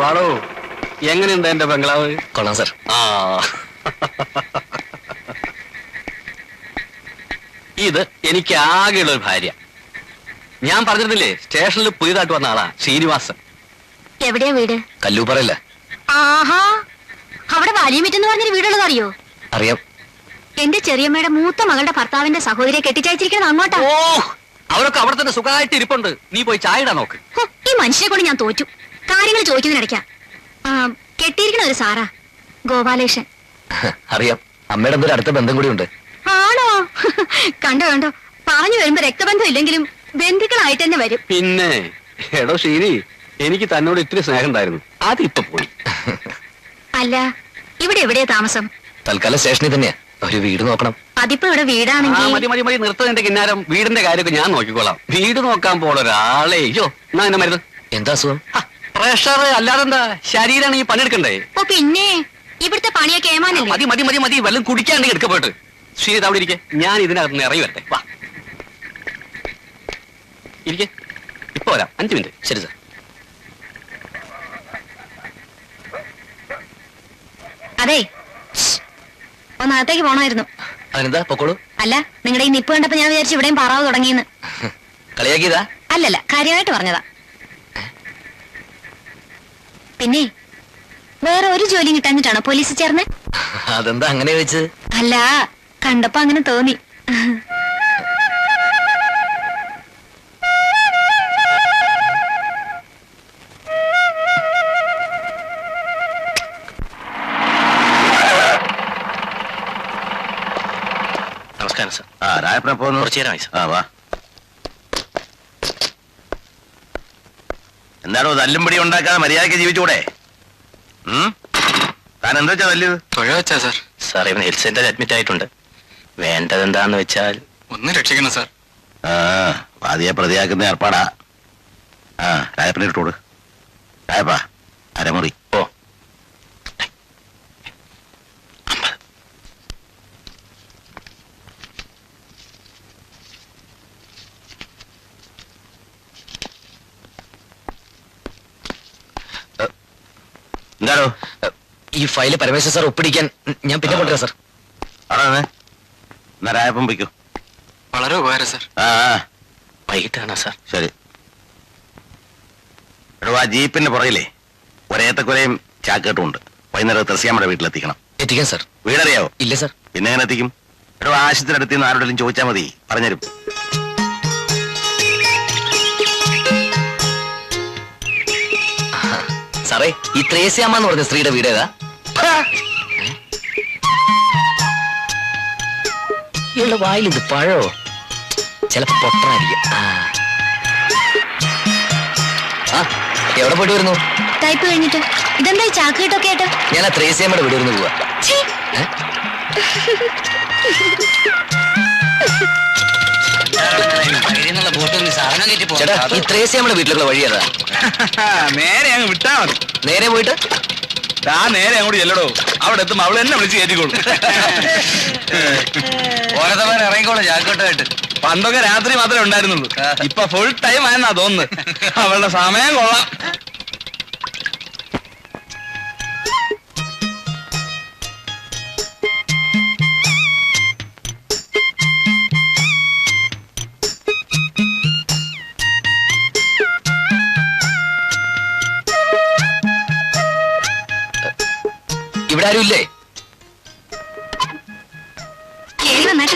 വാടോ. എങ്ങനെയുണ്ട് എന്റെ ബംഗ്ലാവ്? കൊള്ളാം സാർ. ആ. ഇത് എനിക്ക് ആകെയുള്ള ഒരു ഭാര്യ. ഞാൻ പറഞ്ഞിരുന്നില്ലേ സ്റ്റേഷനിൽ പുതിയതായിട്ട് വന്ന ആളാ ശ്രീനിവാസൻ. എവിടെയാ വീട്? കല്ലൂപ്പറയല്ല? ആഹാ. അവിടെ വലിയമിറ്റെന്ന് പറഞ്ഞൊരു വീടുള്ളത് അറിയോ? അറിയാം. എന്റെ ചെറിയമ്മയുടെ മൂത്ത മകളുടെ ഭർത്താവിന്റെ സഹോദരിയെ കെട്ടിച്ചയച്ചിരിക്കുന്നത് അങ്ങോട്ടാ. ഓ അവരൊക്കെ അവിടെ തന്നെ സുഖമായിട്ട് ഇരിപ്പുണ്ട്. നീ പോയി ചായ ഇടാൻ നോക്ക്. ഈ മനുഷ്യനെ കൊണ്ട് ഞാൻ തോറ്റു. കാര്യങ്ങൾ ചോദിക്കുന്നതിനിടയ്ക്കാ. കെട്ടിയിരിക്കണ ഒരു സാറാ ഗോപാലേഷൻ അറിയാം. അമ്മയുടെ എന്തൊരു അടുത്ത ബന്ധം കൂടി ഉണ്ട് ആണോ? കണ്ടോ കണ്ടോ. പറഞ്ഞു വരുമ്പോ രക്തബന്ധം ഇല്ലെങ്കിലും ബന്ധുക്കളായിട്ട് തന്നെ വരും. പിന്നെ എടോ ശീരി എനിക്ക് തന്നോട് ഇത്തിരി സ്നേഹം ഉണ്ടായിരുന്നു അത് ഇപ്പൊ പോയി. അല്ല ഇവിടെ എവിടെയാ താമസം? തൽക്കാലം സ്റ്റേഷനിൽ തന്നെയാ. ഒരു വീട് നോക്കണം. അതിപ്പോ ഇവിടെ ആ വീടാണെങ്കിൽ മതി മതി മതി നിർത്തതിന്റെ കിന്നാരം. വീടിന്റെ കാര്യമൊക്കെ ഞാൻ നോക്കിക്കോളാം. വീട് നോക്കാൻ പോണ ഒരാളെ അയ്യോ എന്നാ എന്നെ മരുന്ന്? എന്താ അസുഖം? പ്രഷർ അല്ലാതെന്താ ശരീരമാണ് ഈ പണിയെടുക്കണ്ടേ? ഓ പിന്നെ. ഇവിടുത്തെ പണിയൊക്കെ ഏമാനല്ലേ? മതി മതി മതി മതി. വെള്ളം കുടിക്കാണ്ടെങ്കിൽ എടുക്ക പോയിട്ട്. ശ്രീത അവിടെ ഇരിക്കെ. ഞാൻ ഇതിനകത്ത് നിന്ന് ഇറങ്ങി വരട്ടെ. വാ. ഇരിക്കെ. ഇപ്പൊ വരാം. അഞ്ചു മിനിറ്റ്. ശരി സാർ. അതെ. ഒന്നകത്തേക്ക് പോണമായിരുന്നു. അതിനെന്താ? പൊക്കോളൂ. അല്ല നിങ്ങളുടെ ഈ നിപ്പ് കണ്ടപ്പോ ഞാൻ വിചാരിച്ചു ഇവിടെയും പാറാവ് തുടങ്ങിയെന്ന്. കളിയാക്കിയതാ? അല്ലല്ല കാര്യമായിട്ട് പറഞ്ഞതാ. പിന്നെ വേറെ ഒരു ജോലി കിട്ടാഞ്ഞിട്ടാണോ പോലീസ് ചേർന്ന്? അതെന്താ അങ്ങനെ വെച്ച് അല്ല കണ്ടപ്പോ അങ്ങനെ തോന്നി. നമസ്കാരം സാർ. ആ രായപ്പനെ പോകുന്നു കുറച്ചു നേരമായി സാർ. ആ വാ. എന്താണോ തല്ലുംപടി ഉണ്ടാക്കാതെ മര്യാദയ്ക്ക് ജീവിച്ചൂടെ? താൻ എന്താ വെച്ചാ തല്ലിയത്? തുഴ വെച്ചാ സാർ. സാർ ഇവൻ ഹെൽത്ത് സെന്ററിൽ അഡ്മിറ്റ് ആയിട്ടുണ്ട്. വേണ്ടത് എന്താന്ന് വെച്ചാൽ ഒന്ന് രക്ഷിക്കണം സാർ. ആ വാദിയെ പ്രതിയാക്കുന്ന ഏർപ്പാടാ. ആ രായപ്പനെ ഇട്ടോട് രായപ്പാ അരമുറി ഓ എന്താണോ? ഈ ഫയൽ പരമേശ്വര സാർ ഒപ്പിടിക്കാൻ ഞാൻ പിന്നെ കൊണ്ടുവരാം സാർ. അതാണ്. നരായപ്പം വയ്ക്കൂ വളരെ ഉപകാരം സാർ. ആ ആ, വൈകിട്ടാണോ സാർ? ശരി. എടോ ആ ജീപ്പിന്റെ പുറകിലേ ഒരേത്തക്കുലയും ചാക്കേട്ടുമുണ്ട് വൈകുന്നേരം തെർസിയാമ്മയുടെ വീട്ടിലെത്തിക്കണം. എത്തിക്കാം സാർ. വീടറിയാവോ? ഇല്ല സാർ. പിന്നെ എങ്ങനെ എത്തിക്കും? എടോ ആശുപത്രി അടുത്ത് നിന്ന് ആരോടെങ്കിലും ചോദിച്ചാൽ മതി. പറഞ്ഞുതരും. സാറേ ഈ ത്രേസ്യാമ്മ എന്ന് പറഞ്ഞ സ്ത്രീയുടെ വീട് ഏതാ? ഇയാളുടെ വായിൽ ഇത് പഴോ? ചിലപ്പോ പൊട്ടനായിരിക്കും. ആ. ആ എവിടെ പോയിട്ട് വരുന്നു? ടൈപ്പ് കഴിഞ്ഞിട്ട്. ഇതെന്താ ഈ ചാക്ക് കെട്ടൊക്കെ ആയിട്ട്? ഞാൻ ആ ത്രേസ്യാമ്മയുടെ വീട് വരുന്നു പോവാ. ഛീ, ഏ? ചേട്ടാ ഈ ത്രേസ്യാമ്മയുടെ വീട്ടിലുള്ള വഴി ഏതാ? നേരെ അങ്ങ് വിട്ടാ മതി. നേരെ പോയിട്ട്? താ നേരെ അങ്ങോട്ട് ചെല്ലടോ. അവിടെ എത്തും അവൾ എന്നെ വിളിച്ച് കയറ്റിക്കോളൂ. ഓരോ ഇറങ്ങിക്കോളൂ ജാക്കോട്ടായിട്ട് പണ്ടൊക്കെ രാത്രി മാത്രമേ ഉണ്ടായിരുന്നുള്ളൂ. ഇപ്പൊ ഫുൾ ടൈം ആയെന്നാ തോന്നുന്നു അവളുടെ സമയം കൊള്ളാം.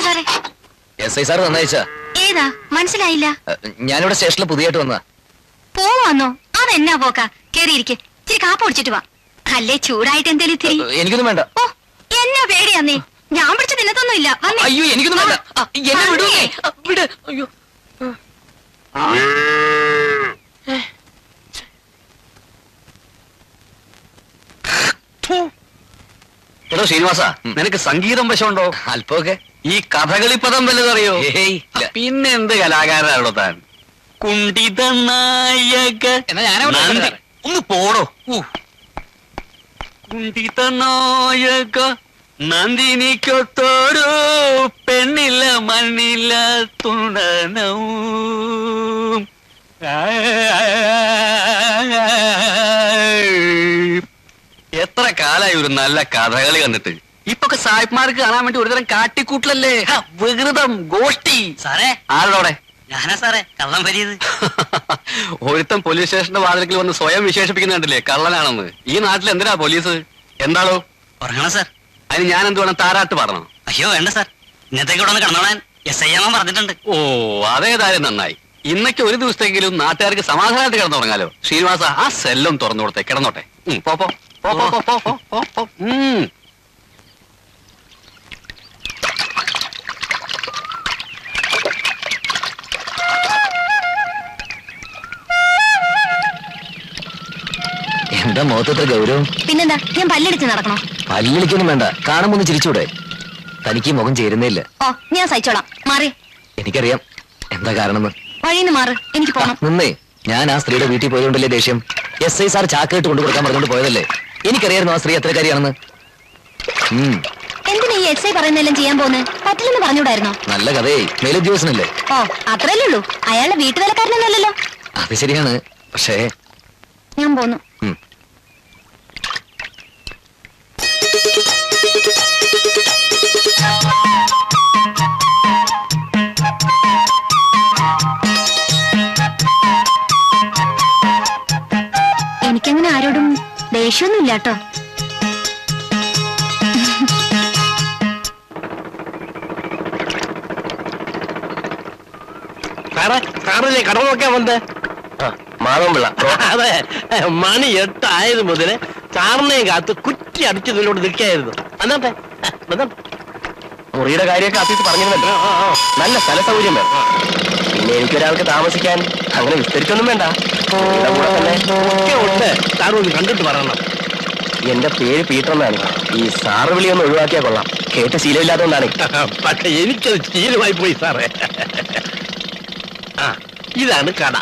സാറേ? എസ് ഐ സാർ നന്നായിച്ച ഏതാ? മനസ്സിലായില്ല. ഞാനിവിടെ സ്റ്റേഷനിൽ പുതിയായിട്ട് വന്നാ പോവാന്നോ? അതെന്നാ പോക്ക? കേറിയിരിക്കെ. ഇച്ചിരി കാപ്പ് കുടിച്ചിട്ട് വാ. അല്ലേ ചൂടായിട്ട് എന്തേലും ഇത്തിരി? എനിക്കൊന്നും വേണ്ട. ഓ എന്നാ പേടിയാന്നേ ഞാൻ പിടിച്ച തിന്നത്തൊന്നും ഇല്ല വന്നേ. അയ്യോ എനിക്കൊന്നും വേണ്ട. എന്നെ വിടൂ. വിട്. അയ്യോ. എടോ ശ്രീനിവാസ നിനക്ക് സംഗീതം വശമുണ്ടോ? അല്പമൊക്കെ. ഈ കഥകളി പദം വല്ലതറിയോ. പിന്നെ എന്ത് കലാകാരനാണോ താൻ? കുണ്ടിത നായക. ഒന്ന് പോടോ. കുണ്ടിത നായക നന്ദിനിക്കൊത്തോരു പെണ്ണില്ല മണ്ണില്ല തുണനവും കാലായി ഒരു നല്ല കഥകളി കണ്ടിട്ട്? ഇപ്പൊക്കെ സായിപ്പ്മാർക്ക് കാണാൻ വേണ്ടി ഒരുതരം കാട്ടിക്കൂട്ടലല്ലേ? ഹ, വികൃതം ഗോഷ്ടി. സാറേ. ആരോടെ ഞാനാ സാറേ കള്ളം വലിയത്. ഒരുത്തൻ പോലീസ് സ്റ്റേഷന്റെ വാതിൽക്കൽ വന്ന് സ്വയം വിശേഷിപ്പിക്കുന്ന കണ്ടില്ലേ? കള്ളനാണെന്ന്. ഈ നാട്ടിൽ എന്തിനാ പോലീസ്? എന്താണോ? ഉറങ്ങണം സാർ. അതിന് ഞാൻ എന്ത് വേണം? താരാട്ട് പറഞ്ഞോ അയ്യോ വേണ്ട സാർ. ഇന്നത്തേക്ക് ഇവിടെ ഒന്ന് കിടന്നോളാൻ എസ് ഐ എം പറഞ്ഞിട്ടുണ്ട്. ഓ അതേതായാലും നന്നായി. ഇന്നൊക്കെ ഒരു ദിവസത്തെങ്കിലും നാട്ടുകാർക്ക് സമാധാനമായിട്ട് കിടന്നുറങ്ങാലോ. ശ്രീനിവാസ ആ സെല്ലും തുറന്നു കൊടുത്തേ. കിടന്നോട്ടെ. ഉം, പോ, പോ. എന്താ മുഖത്തത്ര ഗൗരവം? പിന്നെന്താ? ഞാൻ പല്ലടിച്ച് നടക്കണോ? പല്ലിളിക്കൊന്നും വേണ്ട. കാണുമ്പോ ഒന്ന് ചിരിച്ചൂടെ? തനിക്ക് മുഖം ചേരുന്നില്ല ഓ ഞാൻ സഹിച്ചോളാം. മാറി. എനിക്കറിയാം. എന്താ കാരണം വഴിന്ന് മാറ്. എനിക്ക് പോണം. നിന്നേ. ഞാൻ ആ സ്ത്രീയുടെ വീട്ടിൽ പോയതുകൊണ്ടല്ലേ ദേഷ്യം? എസ് ഐ സാർ ചാക്കേട്ട് കൊണ്ടു കൊടുക്കാൻ പറഞ്ഞുകൊണ്ട് പോയതല്ലേ? എനിക്കറിയായിരുന്നു ആ സ്ത്രീ എത്രക്കാരിയാണെന്ന് ഉം. എന്തിനാ ഈ എക്സ് ഐ പറയുന്നതെല്ലാം ചെയ്യാൻ പോകുന്നത് പറ്റില്ലെന്ന് പറഞ്ഞൂടായിരുന്നോ നല്ല കഥേ മേലുദ്യോഗസ്ഥനല്ലേ ഓ അത്രയല്ലേ ഉള്ളൂ. അയാളുടെ വീട്ടുവേലക്കാരനൊന്നല്ലല്ലോ അത് ശരിയാണ്. പക്ഷേ ഞാൻ പോന്നു. ദേഷ്യമൊന്നുമില്ല കേട്ടോ സാറേ സാറില്ലേ കട നോക്കാൻ വന്നേ? മാധവൻപിള്ള. അതെ മണി എട്ടായത് മുതൽ സാറിനെയും കാത്ത് കുറ്റി അടിച്ചു നിന്നോട് നിൽക്കായിരുന്നു. മുറിയുടെ കാര്യമൊക്കെ ആഫീസ് പറഞ്ഞിരുന്നല്ലോ. നല്ല സ്ഥല സൗകര്യം വേണം. പിന്നെ എനിക്കൊരാൾക്ക് താമസിക്കാൻ അങ്ങനെ വിസ്തരിച്ചൊന്നും വേണ്ട. കൂടെ തന്നെ ഉണ്ട് കണ്ടിട്ട് പറയണം എന്റെ പേര് പീറ്റർ എന്നാണ് ഈ സാറ് വിളി ഒന്ന് ഒഴിവാക്കിയാ കൊള്ളാം. കേട്ട ശീലമില്ലാത്തതുകൊണ്ടാണ്. പക്ഷെ എനിക്കത് ശീലമായി പോയി സാറേ. ആ ഇതാണ് കട.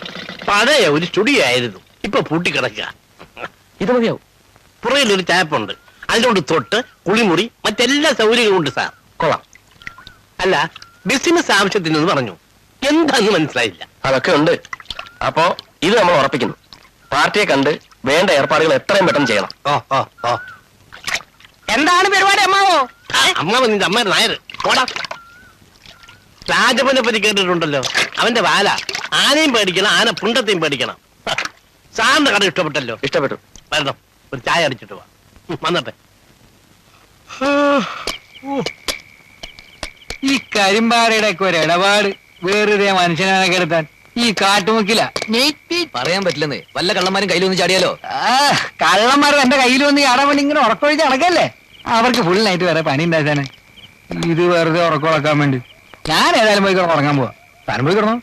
പഴയ ഒരു സ്റ്റുഡിയോ ആയിരുന്നു ഇപ്പൊ പൂട്ടിക്കിടക്കുക. ഇത് മതിയാവും. പുറയിൽ ഒരു ചായപ്പുണ്ട് അതിനോട് തൊട്ട് കുളിമുറി മറ്റെല്ലാ സൗകര്യങ്ങളും ഉണ്ട് സാർ. കൊള്ളാം. അല്ല ബിസിനസ് ആവശ്യത്തിനെന്ന് പറഞ്ഞു. എന്താന്ന് മനസ്സിലായില്ല. അതൊക്കെ ഉണ്ട്. അപ്പോ ഇത് നമ്മൾ ഉറപ്പിക്കുന്നു. പാർട്ടിയെ കണ്ട് വേണ്ട ഏർപ്പാടുകൾ എത്രയും പെട്ടെന്ന് ചെയ്യണം. എന്താണ് പരിപാടി അമ്മാവോ? അമ്മാവ് നിന്റെ അമ്മ നായർ പോടാ. രാജപ്പനെ പറ്റി കേട്ടിട്ടുണ്ടല്ലോ. അവന്റെ വാല. ആനയും പേടിക്കണം ആന പുണ്ടത്തെയും പേടിക്കണം. സാറിന്റെ കട ഇഷ്ടപ്പെട്ടല്ലോ. ഇഷ്ടപ്പെട്ടു. വരണം ഒരു ചായ അടിച്ചിട്ട് വാ. വന്നട്ടെ. ഈ കരിമ്പാറയുടെ ഒക്കെ ഒരു ഇടപാട്. വേറൊരു മനുഷ്യനാണ് കിടത്താൻ ഈ കാട്ടുമുക്കില പറയാൻ പറ്റില്ലെന്നേ. വല്ല കള്ളന്മാരും കയ്യിൽ കയ്യിലൊന്ന് ചാടിയാലോ? കള്ളന്മാർ എന്റെ കയ്യിൽ വന്ന് ചാടാൻ ഇങ്ങനെ ഉറക്കൊഴിച്ച് അടക്കല്ലേ അവർക്ക് ഫുൾ നൈറ്റ് വേറെ പണി ഉണ്ടാക്കാന് ഇത് വെറുതെ ഉറക്കുളക്കാൻ വേണ്ടി. ഞാൻ ഏതായാലും പോയി കിടന്ന് ഉറങ്ങാൻ പോവാ. താനും പോയി കിടന്നോ?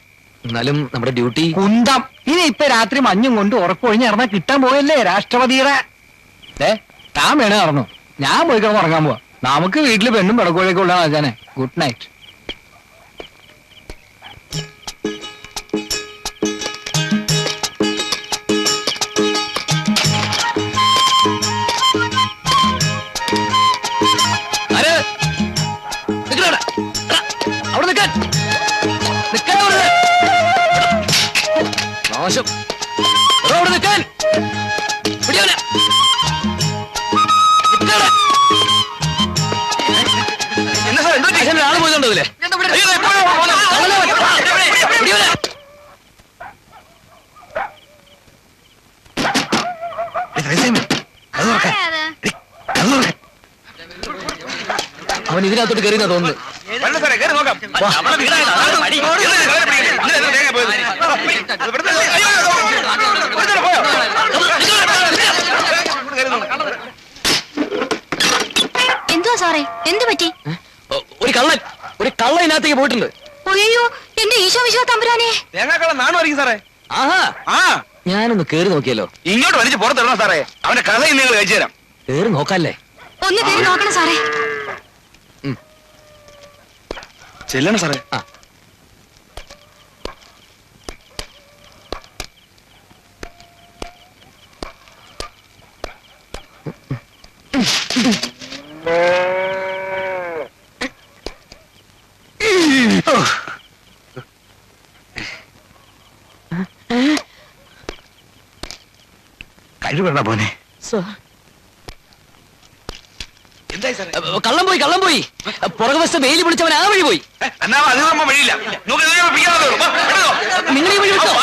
എന്നാലും നമ്മുടെ ഡ്യൂട്ടി. കുന്തം. ഇനി ഇപ്പൊ രാത്രി മഞ്ഞും കൊണ്ട് ഉറക്കൊഴിഞ്ഞ് ഇറങ്ങാൻ കിട്ടാൻ പോയല്ലേ രാഷ്ട്രപതിയുടെ? ഏ താൻ വേണേ നടന്നു. ഞാൻ പോയി കിടന്ന് ഉറങ്ങാൻ പോവാ. നമുക്ക് വീട്ടിൽ പെണ്ണും പിടക്കോഴൊക്കെ ഉള്ളതാണ് ഗുഡ് നൈറ്റ് അവൻ ഇതിനകത്തോട്ട് കയറിയെന്നാ തോന്നുന്നു എന്തുവാ സാറേ? എന്തു പറ്റി? ഒരു കള്ളൻ. ഒരു കള്ള ഇതിനകത്തേക്ക് പോയിട്ടുണ്ട്. അയ്യോ എന്റെ ഈശോ വിശ്വ തമ്പുരാനെ തേങ്ങാക്കള നാണുമായിരിക്കും സാറേ. ആഹാ. ആ. ഞാനൊന്ന് കേറി നോക്കിയല്ലോ. ഇങ്ങോട്ട് വലിച്ച് പുറത്തിടണം സാറേ. അവന്റെ കഥ നിങ്ങൾ കഴിച്ചു തരാം. കേറി നോക്കാല്ലേ? ഒന്ന് കേറി നോക്കണം സാറേ. ചെല്ലണം സാറേ. ആ. കഴിവണ്ട പോനെ കള്ളം പോയി കള്ളം പോയി. പുറകു വശത്ത് വെയിൽ വിളിച്ചവൻ ആ വഴി പോയി. നിങ്ങൾ ഈ വഴി വിട്ടോ?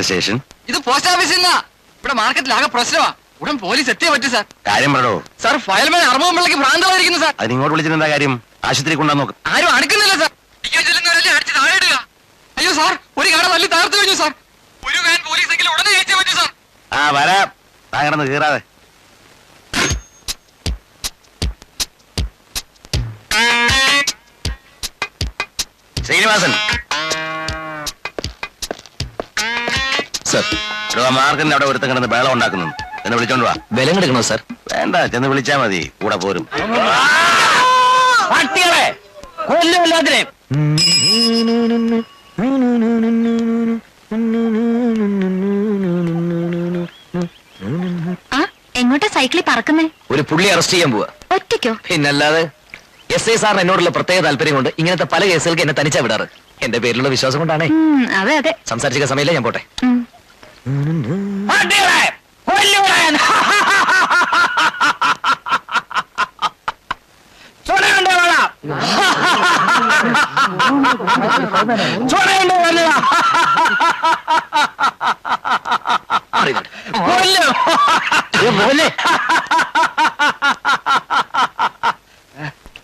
വടക്കേക്കര സ്റ്റേഷൻ? ഇത് പോസ്റ്റ് ഓഫീസിൽ നിന്നാ. ഇവിടെ മാർക്കറ്റിൽ ആകെ പ്രശ്നമാ. ഉടൻ പോലീസ് എത്തിയേ പറ്റൂ സാർ. കാര്യം പറഞ്ഞോ സാർ ഫയൽമാൻ അറുപതും പിള്ളക്ക് ഭ്രാന്തമായിരിക്കുന്നു സാർ. അതിന് ഇങ്ങോട്ട് വിളിച്ചിട്ട് എന്താ കാര്യം? ആശുപത്രി കൊണ്ടുവന്ന് നോക്ക്. ആരും അടുക്കുന്നില്ല സാർ. അടിച്ച് താഴെ ഇടുക. അയ്യോ സാർ ഒരു കട തല്ലി തകർത്തു കഴിഞ്ഞു സാർ. ഒരു വാൻ പോലീസ് എങ്കിലും ഉടനെ ജയിച്ചേ പറ്റൂ സാർ. ആ വരാം. താ കിടന്ന് കീറാതെ. ശ്രീനിവാസൻ. സർ. മാർക്കിന്റെ അവിടെ ഒരുത്തം കിടന്ന് ബേളം ഉണ്ടാക്കുന്നു എന്നെ വിളിച്ചോണ്ട് വാ. സർ? വേണ്ട ചെന്ന് വിളിച്ചാ മതി. കൂടെ പോരും. പട്ടികളെ ആ എങ്ങോട്ടാ സൈക്കിളിൽ പറക്കുന്നേ? ഒരു പുള്ളി അറസ്റ്റ് ചെയ്യാൻ പോവാ. ഒറ്റയ്ക്കോ? പിന്നല്ലാതെ എസ് ഐ സാറിന് എന്നോടുള്ള പ്രത്യേക താല്പര്യം കൊണ്ട് ഇങ്ങനത്തെ പല കേസുകൾക്ക് എന്നെ തനിച്ചാ വിടാറ്. എന്റെ പേരിലുള്ള വിശ്വാസം കൊണ്ടാണേ. ഉം, അതെ അതെ. സംസാരിച്ച സമയമില്ല ഞാൻ പോട്ടെ. ഉം.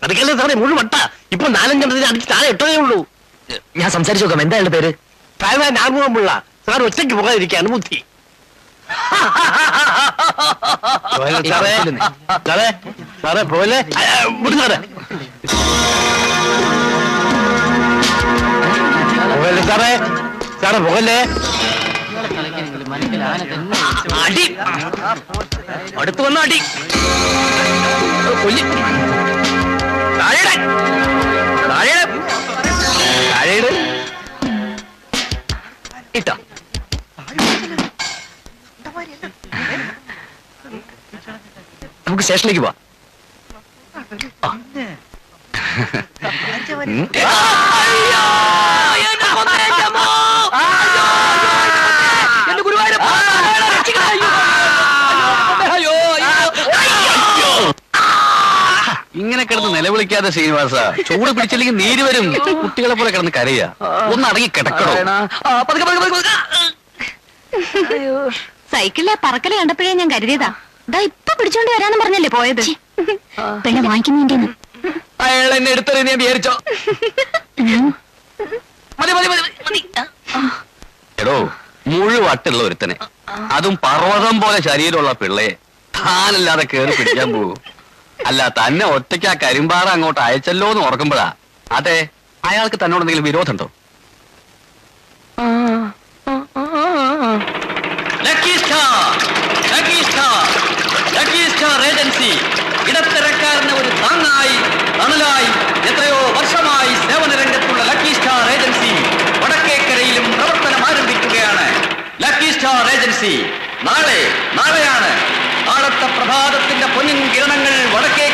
അതൊക്കെയല്ലേ സാറേ മുഴുവൻ വട്ട. ഇപ്പൊ നാലഞ്ചെണ്ണത്തിന് അടിച്ച് താഴെ ഇട്ടതേ ഉള്ളൂ. ഞാൻ സംസാരിച്ചു നോക്കാം. എന്താ പേര്? ഫയൽമാൻ ആർമുഖം പിള്ള സാർ ഒറ്റയ്ക്ക് പോകാതിരിക്കാണ് ബുദ്ധി സാറേ സാറേ സാറേ പോലെ വിട്ടു സാറേ. പോകല്ലേ സാറേ? സാറേ പോകല്ലേ അടി. അടുത്ത് വന്ന അടി. കൊല്ലി. താഴെയിട്. ഇട്ടോ നമുക്ക് സ്റ്റേഷനിലേക്ക് പോവാം ആ. ഉം. അയ്യോ, എന്നെ കൊന്നേ, എന്റെ അമ്മോ. അയ്യോ, അയ്യോ, എന്നെ കൊന്നേ. എന്റെ ഗുരുവായൂരപ്പ. അയ്യോ, രക്ഷിക്കണേ. അയ്യോ. അയ്യോ, അയ്യോ, അയ്യോ. ഇങ്ങനെ കിടന്ന് നിലവിളിക്കാതെ ശ്രീനിവാസ ചൂട് പിടിച്ചില്ലെങ്കിൽ നീര് വരും. കുട്ടികളെ പോലെ കിടന്ന് കരയാ. ഒന്ന് അടങ്ങി കിടക്കണോ? ആ, സൈക്കിളിലെ പറക്കൽ കണ്ടപ്പോഴേ ഞാൻ കരുതിയതാ. ഇതാ ഇപ്പൊ പിടിച്ചോണ്ട് വരാന്ന് പറഞ്ഞല്ലേ പോയത്? പിന്നെ വാങ്ങിക്കുന്നതിന്റെ അയാൾ എന്നെ ഞാൻ വിചാരിച്ചോ? മതി മതി മതി മതി. എടോ മുഴുവട്ടുള്ള ഒരുത്തനെ. അതും പർവതം പോലെ ശരീരമുള്ള പിള്ളയെ താനല്ലാതെ കേറി പിടിക്കാൻ പോകും അല്ല തന്നെ ഒറ്റയ്ക്ക് ആ കരിമ്പാറ അങ്ങോട്ട് അയച്ചല്ലോ എന്ന് ഓർക്കുമ്പോഴാ. അതെ അയാൾക്ക് തന്നോട് എന്തെങ്കിലും വിരോധമുണ്ടോ ലക്കി സ്റ്റാർ ലക്കി സ്റ്റാർ എത്രയോ വർഷമായി സേവന രംഗത്തുള്ള ലക്കി സ്റ്റാർ വടക്കേക്കരയിലും ആരംഭിക്കുകയാണ്. ലക്കി സ്റ്റാർ നാളെ നാളെയാണ്. നാളത്തെ പ്രഭാതത്തിന്റെ പൊന്നിൻ കിരണങ്ങൾ വടക്കേക്കരയെ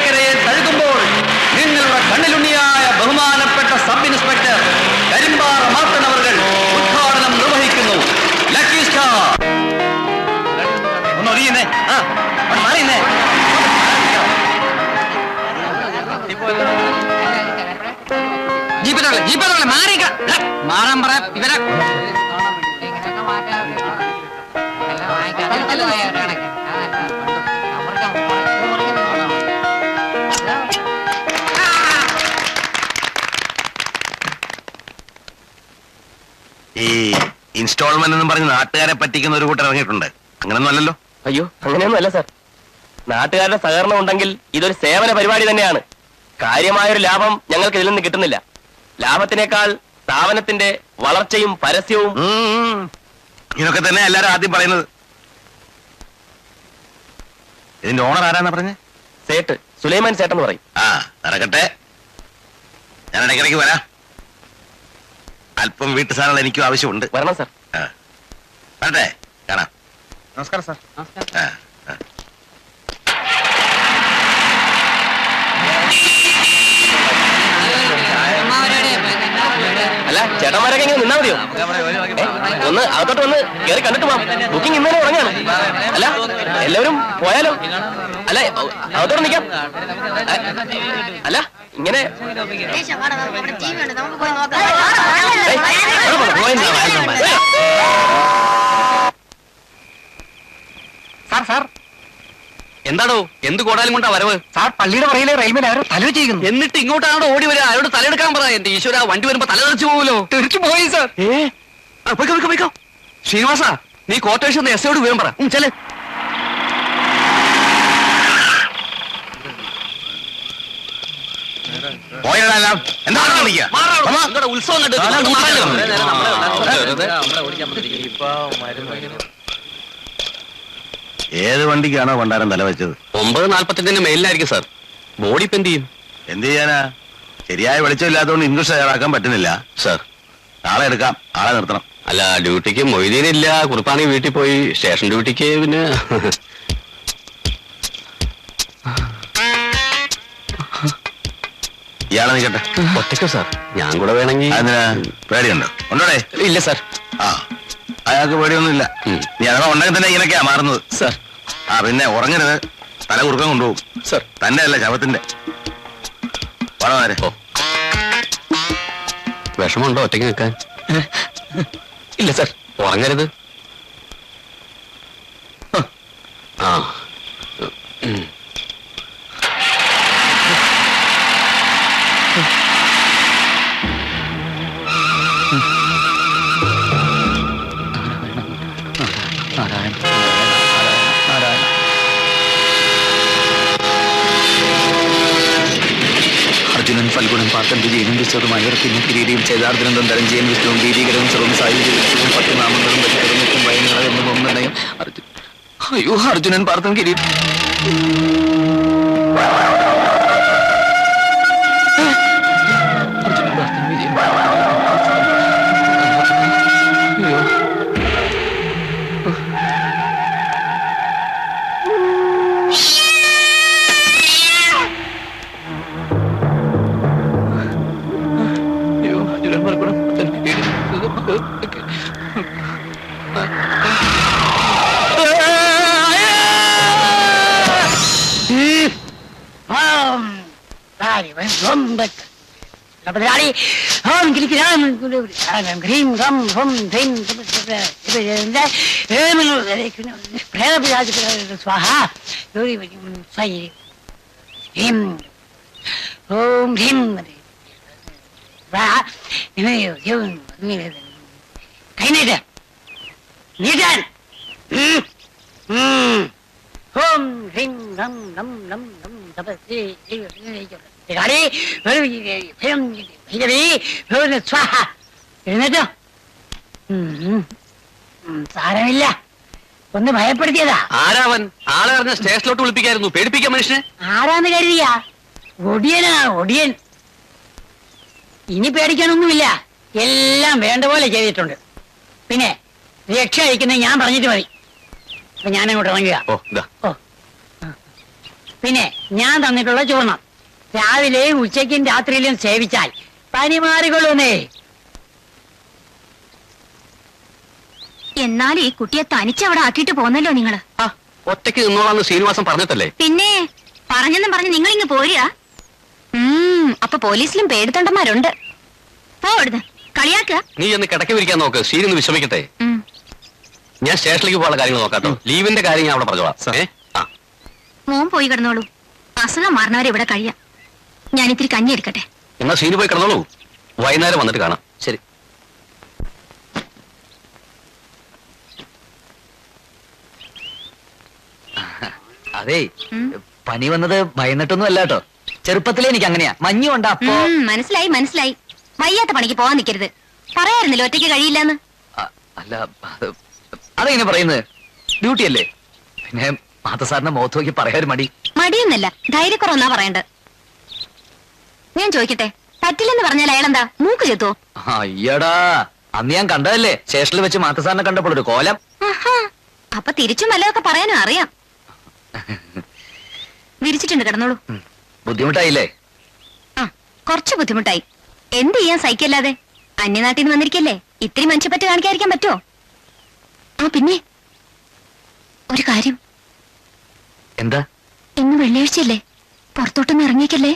ഈ ഇൻസ്റ്റാൾമെന്റ് എന്നും പറഞ്ഞ് നാട്ടുകാരെ പറ്റിക്കുന്ന ഒരു കൂട്ടം ഇറങ്ങിയിട്ടുണ്ട്. അങ്ങനൊന്നും അല്ലല്ലോ? അയ്യോ അങ്ങനെയൊന്നുമല്ല സാർ. നാട്ടുകാരുടെ സഹകരണം ഉണ്ടെങ്കിൽ ഇതൊരു സേവന പരിപാടി തന്നെയാണ്. കാര്യമായൊരു ലാഭം ഞങ്ങൾക്ക് ഇതിൽ നിന്ന് കിട്ടുന്നില്ല. ലാഭത്തിനേക്കാൾ സ്ഥാപനത്തിന്റെ വളർച്ചയും പരസ്യവും ഉം, ഉം. തന്നെ എല്ലാരും ആദ്യം പറയുന്നത്. ഇതിന്റെ ഓണർ ആരാന്നാ പറഞ്ഞേ? സേട്ട്. സുലൈമാൻ സേട്ടെന്ന് പറയും. ആ നടക്കട്ടെ. ഞാൻ ഇടയ്ക്കിടയ്ക്ക് വരാം. അല്പം വീട്ടു സാധനങ്ങൾ എനിക്കും ആവശ്യമുണ്ട്. വരണം സാർ. ആ. വരട്ടെ. കാണാം. നമസ്കാരം സാർ. ആ, ആ. അല്ല ചേട്ടന്മാരൊക്കെ ഇങ്ങനെ നിന്നാ മതിയോ? ഒന്ന് അകത്തോട്ട് വന്ന് കയറി കണ്ടിട്ട് പോവാം. ബുക്കിംഗ് ഇന്നലെ തുടങ്ങാണ് അല്ല എല്ലാവരും പോയാലോ അല്ല അകത്തോട്ട് നിൽക്കാം. അല്ല ഇങ്ങനെ. Sir sir. എന്താടോ? എന്ത് കോടാലും കൊണ്ടാ വരവ്? സാർ പള്ളിയുടെ പറയിലെ റെയിൽവേ ആരോ തല വെച്ചിരിക്കുന്നു. എന്നിട്ട് ഇങ്ങോട്ടാണോ ഓടി വരിക? ആരോട് തലയെടുക്കാൻ പറ? എന്റെ ഈശ്വര വണ്ടി വരുമ്പോ തല തെറിച്ചു പോകുമല്ലോ തിരിച്ചു പോയി സാർ. ഏഹ് പോയിക്കോ പോയിക്കോ പോയിക്കോ. ശ്രീനിവാസ നീ കോട്ടേഷൻ എസ് ഐയോട് വിവരം പറ. ചെല്ല്. ഉത്സവം കണ്ടിട്ട് ആ, നമുക്ക് കൂട്ടിക്കോ. മാറാലോ. ഏത് വണ്ടിക്കാണോ പണ്ടാരം തല വെച്ചത്? ഒമ്പത് നാല്പത്തിന്റെ മേലിലായിരിക്കും സാർ. ബോഡി ഇപ്പൊ എന്ത് ചെയ്യും എന്ത് ചെയ്യാനാ? ശരിയായ വെളിച്ചമില്ലാത്തതുകൊണ്ട് ഇംഗ്ലീഷ് തയ്യാറാക്കാൻ പറ്റുന്നില്ല. സാർ. ആളെ എടുക്കാം. ആളെ നിർത്തണം. അല്ല ഡ്യൂട്ടിക്ക് മൊയ്തീനില്ല. കുറിപ്പാണെങ്കിൽ വീട്ടിൽ പോയി. സ്റ്റേഷൻ ഡ്യൂട്ടിക്ക് പിന്നെ. ഇയാളെ നിൽക്കട്ടെ. ഒറ്റയ്ക്കോ സാർ? ഞാൻ കൂടെ വേണമെങ്കിൽ അതിന് പേടിയുണ്ടോ? ഉണ്ടോടെ? ഇല്ല സാർ. ആ. അയാൾക്ക് പേടിയൊന്നുമില്ല. നീ അഥവാ ഉണ്ടെങ്കിൽ തന്നെ ഇങ്ങനെയൊക്കെയാ മാറുന്നത്. സാർ. ആ പിന്നെ ഉറങ്ങരുത്. തല കുറുക്കം കൊണ്ടുപോകും. സർ. തന്റെ അല്ല ശവത്തിന്റെ വളരെ ഓ. ഒറ്റയ്ക്ക് നിൽക്കാൻ? ഇല്ല സർ. ഉറങ്ങരുത്. ആ. പാർത്തൻ വിജയനും വിശ്വതുമായ പിന്നെ കിരീടിയും ചേതാർദ്ദനന്ദം ധനഞ്ജയൻ വിഷ്ണുവും ഭീതികരവും സർവം സായുജ്യവും പത്ത് നാമങ്ങളും വയങ്ങളെന്നും ഒന്നണയും അർജുൻ. അയ്യോ അർജുനൻ പാർത്ഥൻ കിരീടം. பதிலாளி ஆம் கிளிக்கிறான். கிரீம் கம் ஹம் தைம் பிரேமபிராஜ் சுவாஹா யோரி சாயி. ஹீம். ஓம் ஹீம். கை நீட்ட. நீட்டான். ஓம் ஹீம் கம் னம் னம் னம் தபசி സ്വാഹ ഹീം ഓം ഹീം കൈനീട്ട് നീട്ടാൻ ഓം ഹ്രീം ഗം നം നം നം തപസ്സേ ാടി ഭൈരവി സ്വാഹ എഴുന്നേറ്റോ ഉം. ഉം, സാരമില്ല ഒന്ന് ഭയപ്പെടുത്തിയതാ. ആരാവൻ? ആളെ അറിഞ്ഞ സ്റ്റേഷനിലോട്ട് വിളിപ്പിക്കായിരുന്നു. പേടിപ്പിക്കാൻ മനുഷ്യനെ. ആരാന്ന് കരുതിയാ? ഒടിയനാ ഒടിയൻ. ഇനി പേടിക്കാനൊന്നുമില്ല. എല്ലാം വേണ്ട പോലെ ചെയ്തിട്ടുണ്ട്. പിന്നെ രക്ഷ അയക്കുന്നത് ഞാൻ പറഞ്ഞിട്ട് മതി. അപ്പൊ ഞാൻ അങ്ങോട്ട് ഇറങ്ങുക പിന്നെ ഞാൻ തന്നിട്ടുള്ള ചൂർണം. രാവിലെയും ഉച്ചയ്ക്കും രാത്രിയിലും സേവിച്ചാൽ പനി മാറികൊള്ളുന്നേ എന്നാൽ ഈ കുട്ടിയെ തനിച്ചവിടെ ആക്കിയിട്ട് പോന്നല്ലോ നിങ്ങൾ. ആ ഒറ്റയ്ക്ക് നിന്നോളാന്ന് ശ്രീനിവാസൻ പറഞ്ഞിട്ടല്ലേ? പിന്നെ പറഞ്ഞെന്നും പറഞ്ഞ് നിങ്ങൾ ഇങ്ങ് പോരുക. ഉം അപ്പൊ പോലീസിലും പേടിത്തൊണ്ടന്മാരുണ്ട്. പോടുന്ന് കളിയാക്കുക. നീ ഒന്ന് കിടക്കി വിരിക്കാൻ നോക്ക് ശ്രീനി ഒന്ന് വിശ്രമിക്കട്ടെ. ഉം. ഞാൻ സ്റ്റേഷനിലേക്ക് പോകാനുള്ള കാര്യങ്ങൾ നോക്കാട്ടോ. ലീവിന്റെ കാര്യം ഞാൻ അവിടെ പറഞ്ഞോളാം. ഏ? ആ. മോൻ പോയി കിടന്നോളൂ. അസുഖം മാറുന്നവരെ ഇവിടെ കഴിയാം. ഞാൻ ഇത്തിരി കഞ്ഞി എടുക്കട്ടെ എന്നാ സീന് പോയി കിടന്നോളൂ. വൈകുന്നേരം വന്നിട്ട് കാണാം. ശരി. അതെ ഉം. പനി വന്നത് ഭയന്നിട്ടൊന്നും അല്ല കേട്ടോ. ചെറുപ്പത്തിലേ എനിക്ക് അങ്ങനെയാ. മഞ്ഞുണ്ട് അപ്പോ ഉം, മനസ്സിലായി മനസ്സിലായി. വയ്യാത്ത പണിക്ക് പോവാൻ നിൽക്കരുത് പറയായിരുന്നില്ല ഒറ്റയ്ക്ക് കഴിയില്ലെന്ന്. അ- അല്ല അത് അതെങ്ങനെ പറയുന്നത്? ഡ്യൂട്ടി അല്ലേ? പിന്നെ മാതസാറിന്റെ മുഖത്ത് നോക്കി പറയാൻ മടി. മടിയൊന്നല്ല ധൈര്യക്കുറവെന്നാ പറയണ്ടത്. ഞാൻ ചോദിക്കട്ടെ പറ്റില്ലെന്ന് പറഞ്ഞാൽ അയാളെന്താ മൂക്ക് ചെത്തോ? അയ്യടാ അന്ന് ഞാൻ കണ്ടതല്ലേ സ്റ്റേഷനിൽ വെച്ച് മാത്തസാറിനെ കണ്ടപ്പോൾ ഒരു കോലം. അപ്പൊ തിരിച്ചും വല്ലതൊക്കെ പറയാനും അറിയാം. വിരിച്ചിട്ടുണ്ട് കിടന്നോളൂ. ബുദ്ധിമുട്ടായില്ലേ? ആ കുറച്ച് ബുദ്ധിമുട്ടായി. എന്ത് ചെയ്യാൻ സഹിക്കല്ലാതെ? അന്യനാട്ടിൽ നിന്ന് വന്നിരിക്കല്ലേ? ഇത്തിരി മനുഷ്യപ്പറ്റ് കാണിക്കാതിരിക്കാൻ പറ്റുമോ ആ പിന്നെ? ഒരു കാര്യം. എന്താ? ഇന്ന് വെള്ളിയാഴ്ചയല്ലേ? പുറത്തോട്ടൊന്നും ഇറങ്ങിയേക്കല്ലേ?